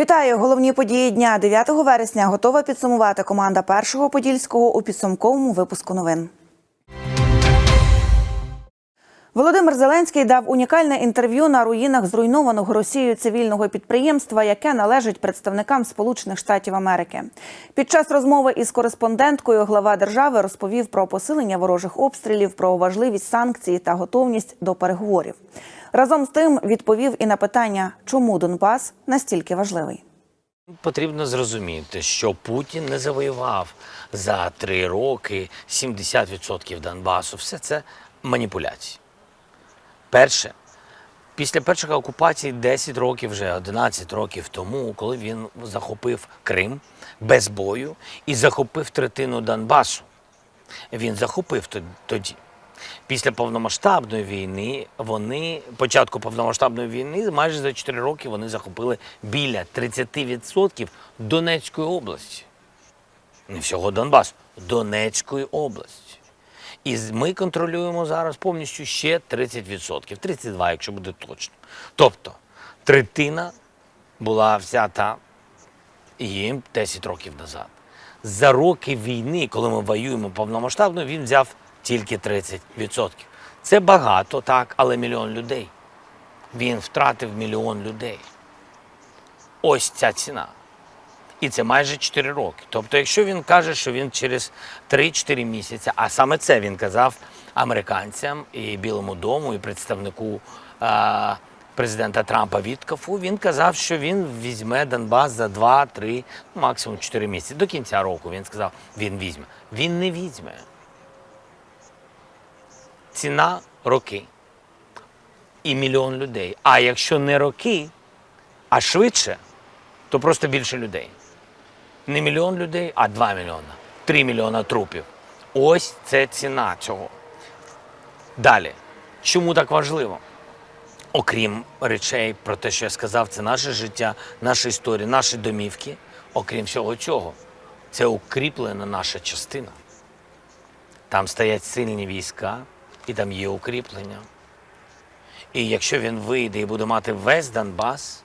Вітаю! Головні події дня 9 вересня готова підсумувати команда першого подільського у підсумковому випуску новин. Володимир Зеленський дав унікальне інтерв'ю на руїнах зруйнованого Росією цивільного підприємства, яке належить представникам Сполучених Штатів Америки. Під час розмови із кореспонденткою глава держави розповів про посилення ворожих обстрілів, про важливість санкцій та готовність до переговорів. Разом з тим відповів і на питання, чому Донбас настільки важливий. Потрібно зрозуміти, що Путін не завоював за три роки 70% Донбасу. Все це маніпуляції. Перше, після першої окупації 10 років, вже 11 років тому, коли він захопив Крим без бою і захопив третину Донбасу. Він захопив тод- тоді. Після повномасштабної війни вони, початку повномасштабної війни, майже за 4 роки вони захопили біля 30% Донецької області. Не всього Донбасу, Донецької області. І ми контролюємо зараз повністю ще 30%, 32%, якщо буде точно. Тобто третина була взята їм 10 років назад. За роки війни, коли ми воюємо повномасштабно, він взяв тільки 30%. Це багато, так, але мільйон людей. Він втратив мільйон людей. Ось ця ціна. І це майже 4 роки. Тобто, якщо він каже, що він через 3-4 місяці, а саме це він казав американцям і Білому дому, і представнику а, президента Трампа Віткафу, він казав, що він візьме Донбас за 2-3, ну, максимум 4 місяці. До кінця року він сказав, він візьме. Він не візьме. Ціна роки і мільйон людей. А якщо не роки, а швидше, то просто більше людей. Не мільйон людей, а 2 мільйона, 3 мільйона трупів. Ось це ціна цього. Далі. Чому так важливо? Окрім речей про те, що я сказав, це наше життя, наша історія, наші домівки. Окрім всього цього, це укріплена наша частина. Там стоять сильні війська, і там є укріплення. І якщо він вийде і буде мати весь Донбас,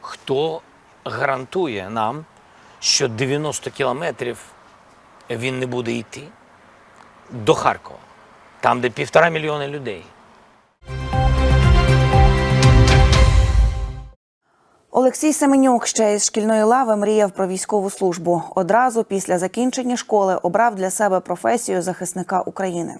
хто гарантує нам, що 90 кілометрів він не буде йти до Харкова, там, де півтора мільйона людей. Олексій Семенюк ще із шкільної лави мріяв про військову службу. Одразу після закінчення школи обрав для себе професію захисника України.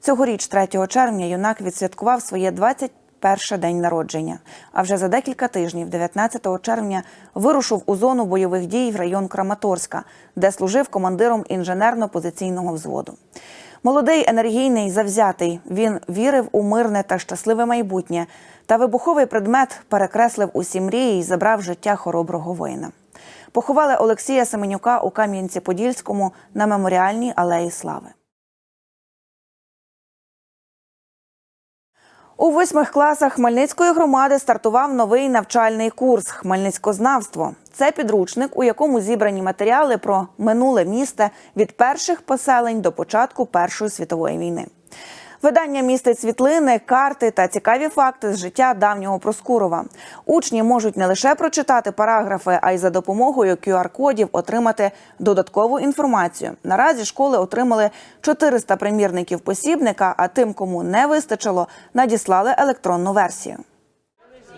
Цьогоріч, 3 червня, юнак відсвяткував своє 21 день народження. А вже за декілька тижнів, 19 червня, вирушив у зону бойових дій в район Краматорська, де служив командиром інженерно-позиційного взводу. Молодий, енергійний, завзятий. Він вірив у мирне та щасливе майбутнє. Та вибуховий предмет перекреслив усі мрії і забрав життя хороброго воїна. Поховали Олексія Семенюка у Кам'янці-Подільському на меморіальній алеї Слави. У восьмих класах Хмельницької громади стартував новий навчальний курс Хмельницькознавство. Це підручник, у якому зібрані матеріали про минуле місто від перших поселень до початку Першої світової війни. Видання містить світлини, карти та цікаві факти з життя давнього Проскурова. Учні можуть не лише прочитати параграфи, а й за допомогою QR-кодів отримати додаткову інформацію. Наразі школи отримали 400 примірників посібника, а тим, кому не вистачило, надіслали електронну версію.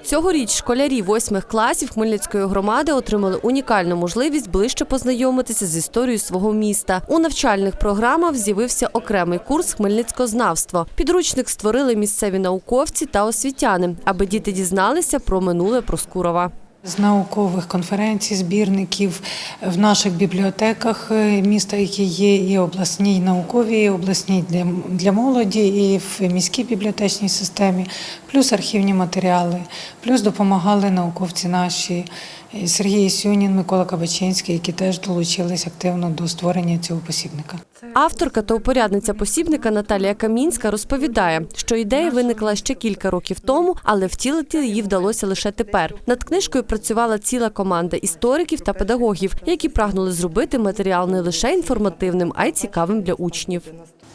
Цьогоріч школярі восьмих класів Хмельницької громади отримали унікальну можливість ближче познайомитися з історією свого міста. У навчальних програмах з'явився окремий курс Хмельницькознавство. Підручник створили місцеві науковці та освітяни, аби діти дізналися про минуле Проскурова. З наукових конференцій, збірників в наших бібліотеках е, міста, які є і обласній, і науковій, і обласній для, для молоді, і в міській бібліотечній системі, плюс архівні матеріали, плюс допомагали науковці наші е, Сергій Сюнін, Микола Кабачинський, які теж долучились активно до створення цього посібника. Авторка та упорядниця посібника Наталія Камінська розповідає, що ідея виникла ще кілька років тому, але втілити її вдалося лише тепер. Над книжкою працювала ціла команда істориків та педагогів, які прагнули зробити матеріал не лише інформативним, а й цікавим для учнів.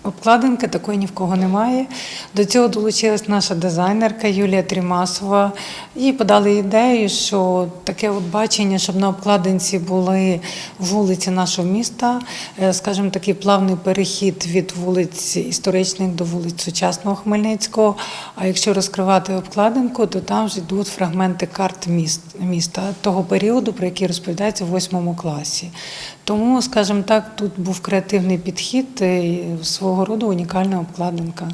Обкладинки такої ні в кого немає. До цього долучилась наша дизайнерка Юлія Трімасова. Їй подали ідею, що таке от бачення, щоб на обкладинці були вулиці нашого міста, е, скажімо, такий плавний перехід від вулиць історичних до вулиць сучасного Хмельницького. А якщо розкривати обкладинку, то там вже йдуть фрагменти карт міст, міста того періоду, про який розповідається в восьмому класі. Тому, скажімо так, тут був креативний підхід, е, свого роду унікальна обкладинка.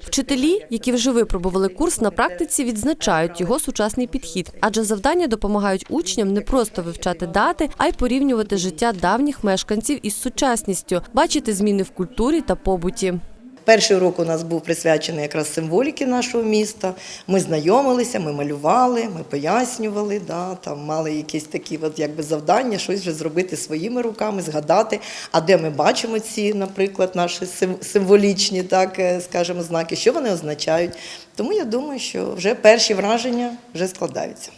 Вчителі, які вже випробували курс на практиці, відзначають його сучасний підхід, адже завдання допомагають учням не просто вивчати дати, а й порівнювати життя давніх мешканців із сучасністю, бачити зміни в культурі та побуті. Перший урок у нас був присвячений якраз символіки нашого міста. Ми знайомилися, ми малювали, ми пояснювали, да, там мали якісь такі от, якби, завдання, щось вже зробити своїми руками, згадати, а де ми бачимо ці, наприклад, наші сим- символічні, так, е, скажімо, знаки, що вони означають. Тому я думаю, що вже перші враження вже складаються.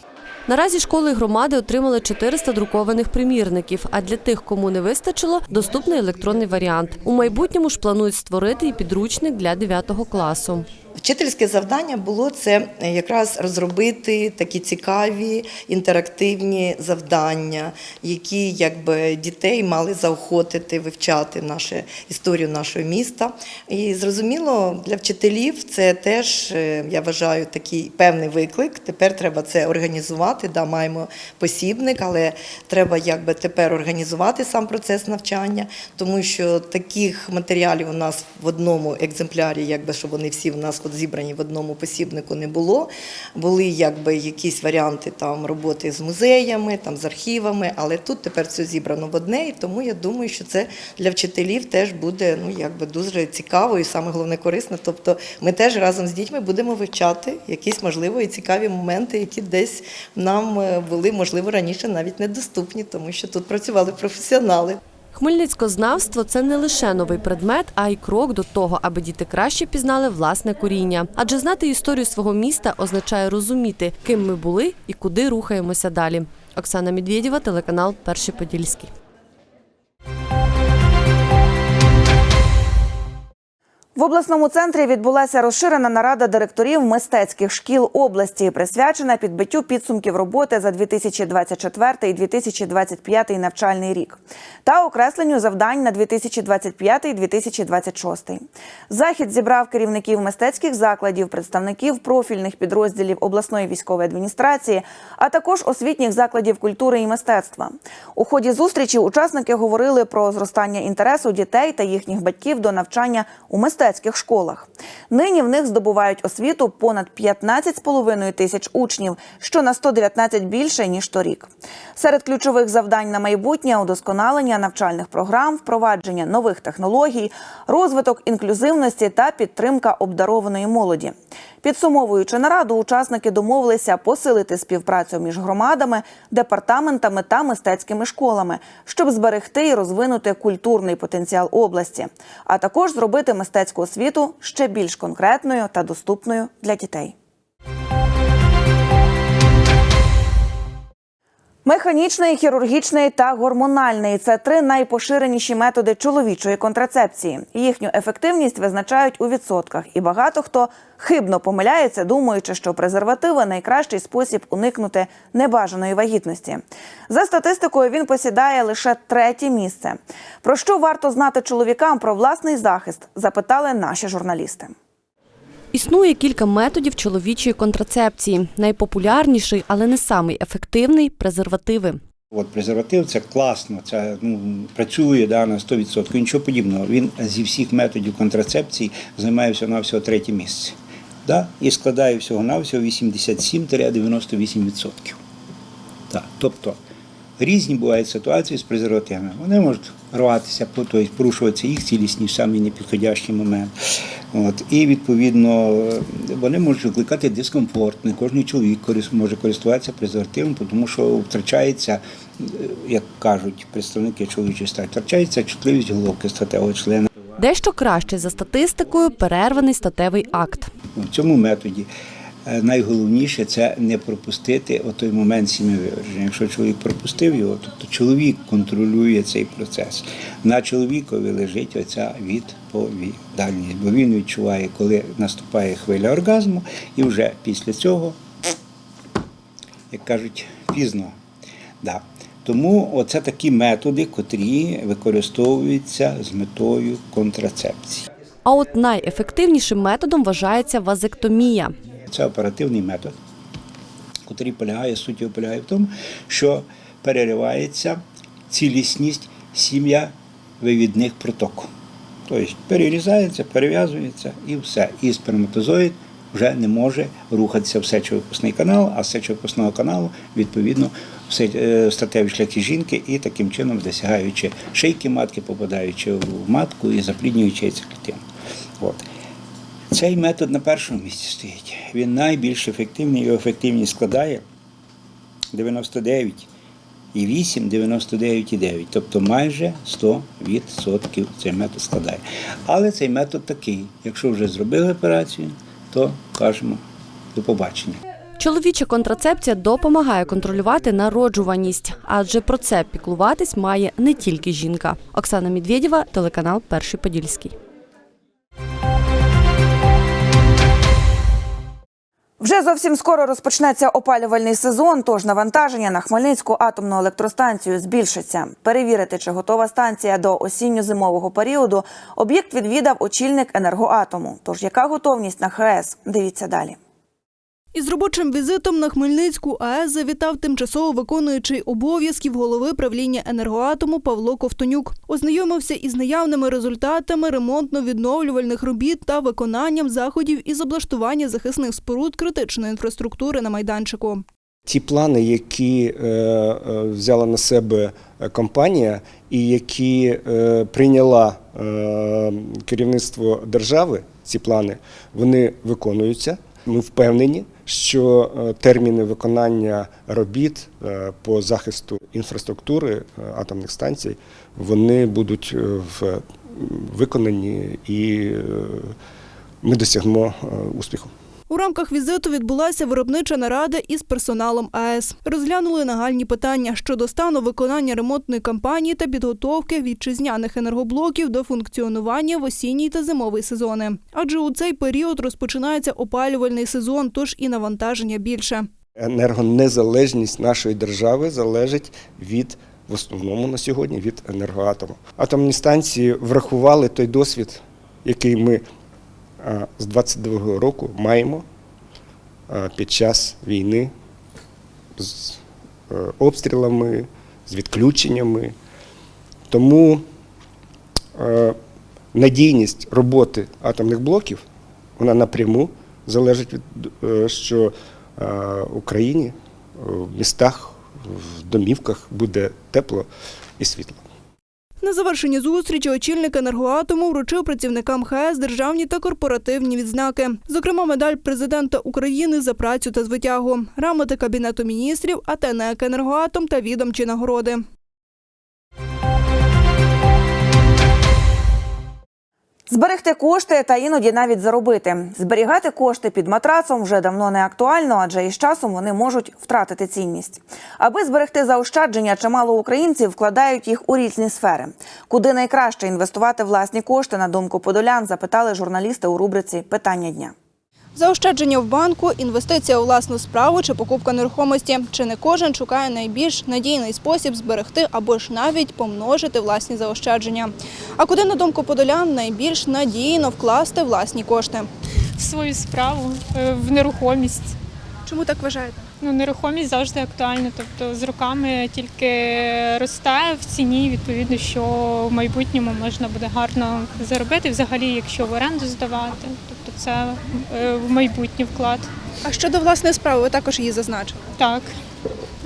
Наразі школи і громади отримали 400 друкованих примірників. А для тих, кому не вистачило, доступний електронний варіант. У майбутньому ж планують створити і підручник для 9 класу. Вчительське завдання було це е, якраз розробити такі цікаві інтерактивні завдання, які якби дітей мали заохотити вивчати нашу історію нашого міста. І зрозуміло, для вчителів це теж е, я вважаю такий певний виклик. Тепер треба це організувати. Да, маємо посібник, але треба якби тепер організувати сам процес навчання, тому що таких матеріалів у нас в одному екземплярі, якби щоб вони всі в нас от зібрані в одному посібнику не було. Були якби якісь варіанти там роботи з музеями, там з архівами, але тут тепер все зібрано в одне, і тому я думаю, що це для вчителів теж буде ну якби дуже цікаво і саме головне корисно. Тобто ми теж разом з дітьми будемо вивчати якісь можливо і цікаві моменти, які десь нам е, були можливо раніше навіть недоступні, тому що тут працювали професіонали. Хмельницькознавство це не лише новий предмет, а й крок до того, аби діти краще пізнали власне коріння. Адже знати історію свого міста означає розуміти, ким ми були і куди рухаємося далі. Оксана Медведєва, телеканал Перший Подільський. В обласному центрі відбулася розширена нарада директорів мистецьких шкіл області, присвячена підбиттю підсумків роботи за 2024 і 2025 навчальний рік та окресленню завдань на 2025 і 2026. Захід зібрав керівників мистецьких закладів, представників профільних підрозділів обласної військової адміністрації, а також освітніх закладів культури і мистецтва. У ході зустрічі учасники говорили про зростання інтересу дітей та їхніх батьків до навчання у мистецтві мистецьких школах. Нині в них здобувають освіту понад 15,5 тисяч учнів, що на 119 більше ніж торік. Серед ключових завдань на майбутнє удосконалення навчальних програм, впровадження нових технологій, розвиток інклюзивності та підтримка обдарованої молоді. Підсумовуючи нараду, учасники домовилися посилити співпрацю між громадами, департаментами та мистецькими школами, щоб зберегти і розвинути культурний потенціал області, а також зробити мистецьку освіту ще більш конкретною та доступною для дітей. Механічний, хірургічний та гормональний це три найпоширеніші методи чоловічої контрацепції. Їхню ефективність визначають у відсотках, і багато хто хибно помиляється, думаючи, що презервативи найкращий спосіб уникнути небажаної вагітності. За статистикою він посідає лише третє місце. Про що варто знати чоловікам про власний захист? Запитали наші журналісти. Існує кілька методів чоловічої контрацепції. Найпопулярніший, але не самий ефективний презервативи. От презерватив це класно, це ну, працює да, на 100%. Нічого подібного. Він зі всіх методів контрацепції займає всього на всього третє місце. Да? І складає всього на всього 87-98%. Так. Тобто різні бувають ситуації з презервативами. Вони можуть рватися, тобто порушуватися їх цілісність в самий непідходящий момент. От. І відповідно вони можуть викликати дискомфорт. Не кожен чоловік може користуватися презервативом, тому що втрачається, як кажуть представники чоловічої статі, втрачається чутливість головки статевого члена. Дещо краще за статистикою перерваний статевий акт. В цьому методі найголовніше це не пропустити отой момент сім'євиверження. Якщо чоловік пропустив його, тобто чоловік контролює цей процес. На чоловікові лежить оця відповідальність, бо він відчуває, коли наступає хвиля оргазму, і вже після цього, як кажуть, пізно. Да. Тому оце такі методи, котрі використовуються з метою контрацепції. А от найефективнішим методом вважається вазектомія. Це оперативний метод, який полягає, суті полягає в тому, що переривається цілісність сім'я вивідних проток. Тобто перерізається, перев'язується і все. І сперматозоїд вже не може рухатися в сечовипускний канал, а з сечовипускного каналу, відповідно, в е, статеві шляхи жінки і таким чином досягаючи шийки матки, попадаючи в матку і запліднюючи яйцеклітину. От. Цей метод на першому місці стоїть. Він найбільш ефективний, його ефективність складає 99,8, 99,9. Тобто майже 100% цей метод складає. Але цей метод такий. Якщо вже зробили операцію, то кажемо до побачення. Чоловіча контрацепція допомагає контролювати народжуваність, адже про це піклуватись має не тільки жінка. Оксана Медведєва, телеканал Перший Подільський. Вже зовсім скоро розпочнеться опалювальний сезон, тож навантаження на Хмельницьку атомну електростанцію збільшиться. Перевірити, чи готова станція до осінньо-зимового періоду, об'єкт відвідав очільник енергоатому. Тож яка готовність на ХЕС? Дивіться далі. Із робочим візитом на Хмельницьку АЕС завітав тимчасово виконуючий обов'язків голови правління енергоатому Павло Ковтонюк. Ознайомився із наявними результатами ремонтно-відновлювальних робіт та виконанням заходів із облаштування захисних споруд критичної інфраструктури на майданчику. Ті плани, які е, е, взяла на себе е, компанія і які прийняла керівництво держави, ці плани, вони виконуються. Ми впевнені, що е, терміни виконання робіт е, по захисту інфраструктури е, атомних станцій вони будуть виконані і ми досягнемо успіху. У рамках візиту відбулася виробнича нарада із персоналом АЕС. Розглянули нагальні питання щодо стану виконання ремонтної кампанії та підготовки вітчизняних енергоблоків до функціонування в осінній та зимовий сезони. Адже у цей період розпочинається опалювальний сезон, тож і навантаження більше. Енергонезалежність нашої держави залежить від в основному на сьогодні від енергоатому. Атомні станції врахували той досвід, який ми з 22-го року маємо під час війни з е, обстрілами, з відключеннями. Тому е, надійність роботи атомних блоків вона напряму залежить від е, що е, Україні в містах, в домівках буде тепло і світло. На завершенні зустрічі очільник енергоатому вручив працівникам ХС державні та корпоративні відзнаки. Зокрема, медаль президента України за працю та звитягу, грамоти Кабінету міністрів, АТНЕК «Енергоатом» та відомчі нагороди. Зберегти кошти та іноді навіть заробити. Зберігати кошти під матрацом вже давно не актуально, адже із часом вони можуть втратити цінність. Аби зберегти заощадження, чимало українців вкладають їх у різні сфери. Куди найкраще інвестувати власні кошти, на думку подолян, запитали журналісти у рубриці Питання дня. Заощадження в банку, інвестиція у власну справу чи покупка нерухомості. Чи не кожен шукає найбільш надійний спосіб зберегти або ж навіть помножити власні заощадження? А куди, на думку подолян, найбільш надійно вкласти власні кошти? в свою справу, е, в нерухомість. Чому так вважаєте? Ну, нерухомість завжди актуальна, тобто з роками тільки росте в ціні, відповідно, що в майбутньому можна буде гарно заробити, взагалі, якщо в оренду здавати. Тобто це е, в майбутній вклад. А щодо власної справи, ви також її зазначили. Так,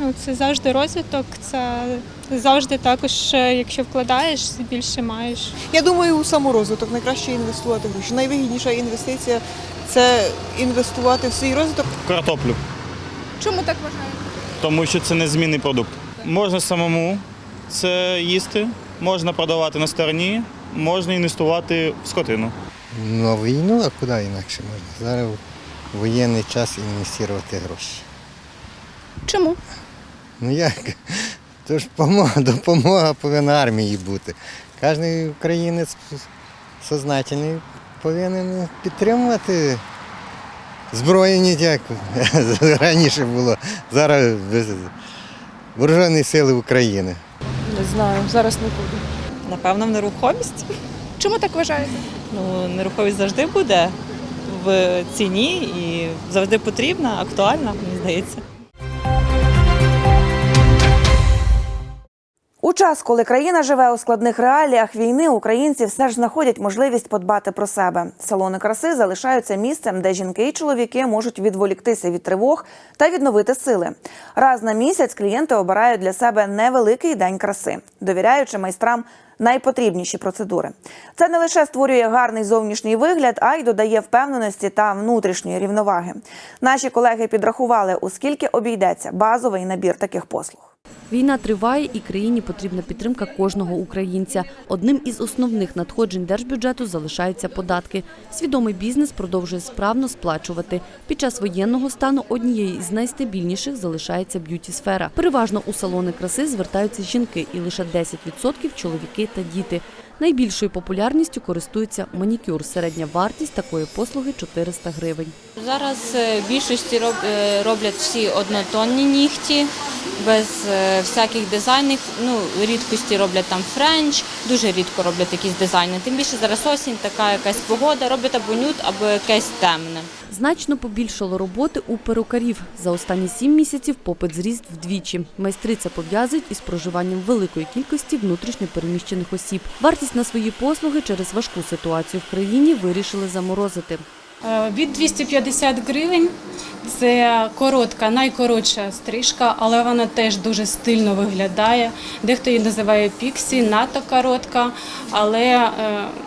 Ну, це завжди розвиток, це завжди також, е, якщо вкладаєш, більше маєш. Я думаю, у саморозвиток найкраще інвестувати гроші. Найвигідніша інвестиція це інвестувати в свій розвиток. Картоплю, Чому так вважаєте? тому що це незмінний продукт. Можна самому це їсти, можна продавати на стороні, можна інвестувати в скотину. На війну, а куди інакше можна? Зараз в воєнний час інвестувати гроші. Чому? Ну як? То ж допомога, допомога повинна армії бути. Кожен українець сознательний повинен підтримувати збройні дякую. Раніше було. Зараз без- Вооружені сили України. Не знаю, зараз не буду. Напевно, в нерухомість. Чому так вважаєте? Ну, нерухомість завжди буде в ціні і завжди потрібна, актуальна, мені здається. Час, коли країна живе у складних реаліях війни, українці все ж знаходять можливість подбати про себе. Салони краси залишаються місцем, де жінки і чоловіки можуть відволіктися від тривог та відновити сили. Раз на місяць клієнти обирають для себе невеликий день краси, довіряючи майстрам найпотрібніші процедури. Це не лише створює гарний зовнішній вигляд, а й додає впевненості та внутрішньої рівноваги. Наші колеги підрахували, у скільки обійдеться базовий набір таких послуг. Війна триває, і країні потрібна підтримка кожного українця. Одним із основних надходжень держбюджету залишаються податки. Свідомий бізнес продовжує справно сплачувати. Під час воєнного стану однією із найстабільніших залишається б'юті-сфера. Переважно у салони краси звертаються жінки, і лише 10% чоловіки та діти. Найбільшою популярністю користується манікюр. Середня вартість такої послуги 400 гривень. Зараз е, більшості е, роблять всі однотонні нігті, без е, всяких дизайнів. Ну, рідкості роблять там френч, дуже рідко роблять якісь дизайни. Тим більше зараз осінь, така якась погода, роблять або нюд, або якесь темне. Значно побільшало роботи у перукарів. За останні сім місяців попит зріс вдвічі. Майстри це пов'язують із проживанням великої кількості внутрішньо переміщених осіб. Вартість на свої послуги через важку ситуацію в країні вирішили заморозити. Е, Від 250 гривень це коротка, найкоротша стрижка, але вона теж дуже стильно виглядає. Дехто її називає піксі, надто коротка, але е,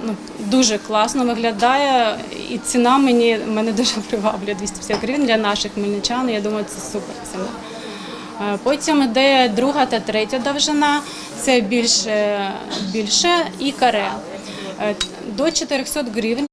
ну, дуже класно виглядає. І ціна мені мене дуже приваблює 250 гривень для наших хмельничан. Я думаю, це супер ціна. Е, Потім йде друга та третя довжина, це більше, більше і каре. До 400 гривень.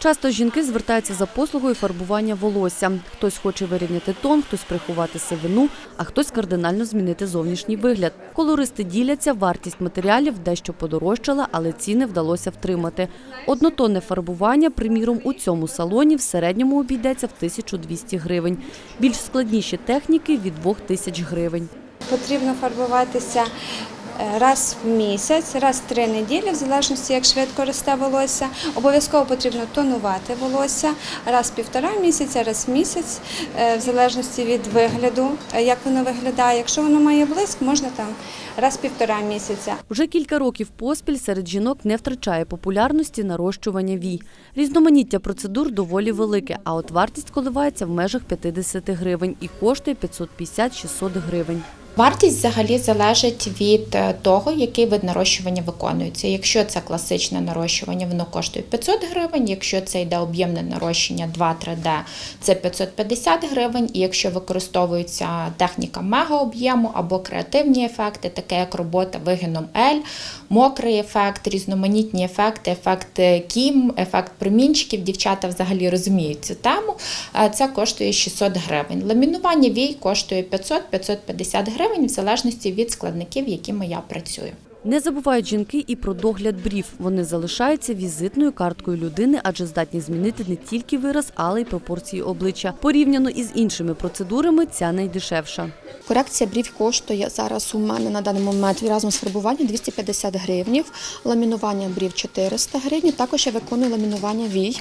Часто жінки звертаються за послугою фарбування волосся. Хтось хоче вирівняти тон, хтось приховати сивину, а хтось кардинально змінити зовнішній вигляд. Колористи діляться, вартість матеріалів дещо подорожчала, але ціни вдалося втримати. Однотонне фарбування, приміром, у цьому салоні в середньому обійдеться в 1200 гривень. Більш складніші техніки – від 2000 гривень. Потрібно фарбуватися раз в місяць, раз в три неділі, в залежності як швидко росте волосся. Обов'язково потрібно тонувати волосся раз в півтора місяця, раз в місяць, е, в залежності від вигляду, е, як воно виглядає. Якщо воно має блиск, можна там раз в півтора місяця. Вже кілька років поспіль серед жінок не втрачає популярності нарощування вій. Різноманіття процедур доволі велике, а от вартість коливається в межах 50 гривень і коштує 550-600 гривень. Вартість взагалі залежить від е, того, який вид нарощування виконується. Якщо це класичне нарощування, воно коштує 500 гривень. Якщо це йде об'ємне нарощення 2-3D, це 550 гривень. І якщо використовується техніка мегаоб'єму або креативні ефекти, таке як робота вигином L, мокрий ефект, різноманітні ефекти, ефект кім, ефект промінчиків, дівчата взагалі розуміють цю тему. е, Це коштує 600 гривень. Ламінування вій коштує 500-550 гривень в залежності від складників, якими я працюю. Не забувають жінки і про догляд брів. Вони залишаються візитною карткою людини, адже здатні змінити не тільки вираз, але й пропорції обличчя. Порівняно із іншими процедурами, ця найдешевша. Корекція брів коштує зараз у мене на даний момент разом з фарбуванням 250 гривнів, ламінування брів 400 гривень, також я виконую ламінування вій,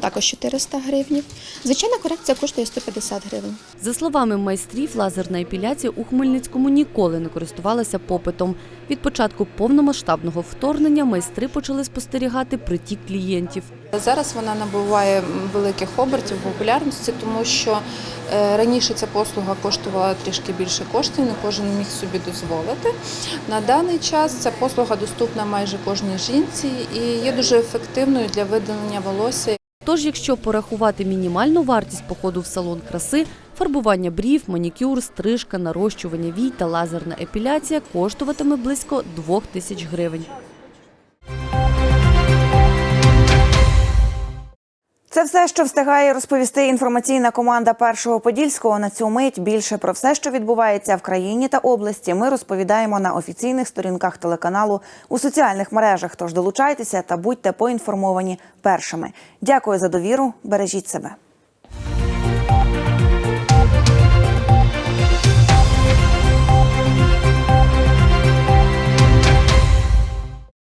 також 400 гривень. Звичайна корекція коштує 150 гривень. За словами майстрів, лазерна епіляція у Хмельницькому ніколи не користувалася попитом. Від початку повномасштабного вторгнення майстри почали спостерігати притік клієнтів. Зараз вона набуває великих обертів популярності, тому що е, раніше ця послуга коштувала трішки більше коштів, не кожен міг собі дозволити. На даний час ця послуга доступна майже кожній жінці і є дуже ефективною для видалення волосся. Тож, якщо порахувати мінімальну вартість походу в салон краси, фарбування брів, манікюр, стрижка, нарощування вій та лазерна епіляція коштуватиме близько 2 тисяч гривень. Це все, що встигає розповісти інформаційна команда Першого Подільського. На цю мить більше про все, що відбувається в країні та області. Ми розповідаємо на офіційних сторінках телеканалу у соціальних мережах. Тож долучайтеся та будьте поінформовані першими. Дякую за довіру. Бережіть себе.